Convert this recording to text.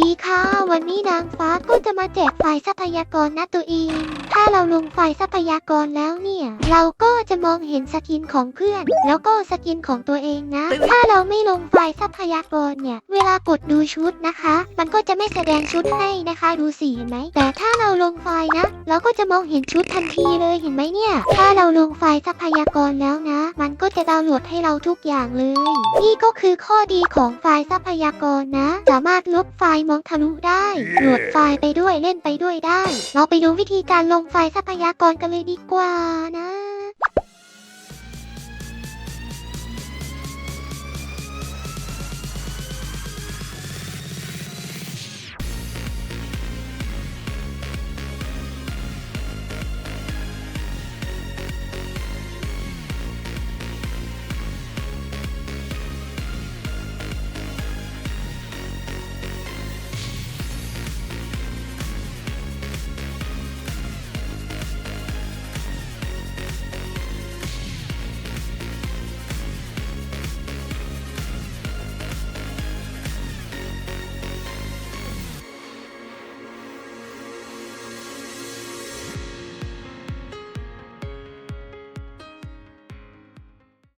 ดีค่ะ วันนี้นางฟ้าก็จะมาแจกไฟล์ทรัพยากรนะตัวเอง ถ้าเราลงไฟล์ทรัพยากรแล้วเนี่ย เราก็จะมองเห็นสกินของเพื่อน แล้วก็สกินของตัวเองนะ ถ้าเราไม่ลงไฟล์ทรัพยากรเนี่ย เวลากดดูชุดนะคะ มันก็จะไม่แสดงชุดให้นะคะดูสีเห็นไหม แต่ถ้าเราลงไฟล์นะ เราก็จะมองเห็นชุดทันทีเลยเห็นไหมเนี่ย ถ้าเราลงไฟล์ทรัพยากรแล้วนะ มันก็จะดาวน์โหลดให้เราทุกอย่างเลย นี่ก็คือข้อดีของไฟล์ทรัพยากรนะ สามารถลบไฟล์มองทะลุได้โหลดไฟล์ไปด้วยเล่นไปด้วยได้ เราไปดูวิธีการลงไฟล์ทรัพยากรกันเลยดีกว่านะ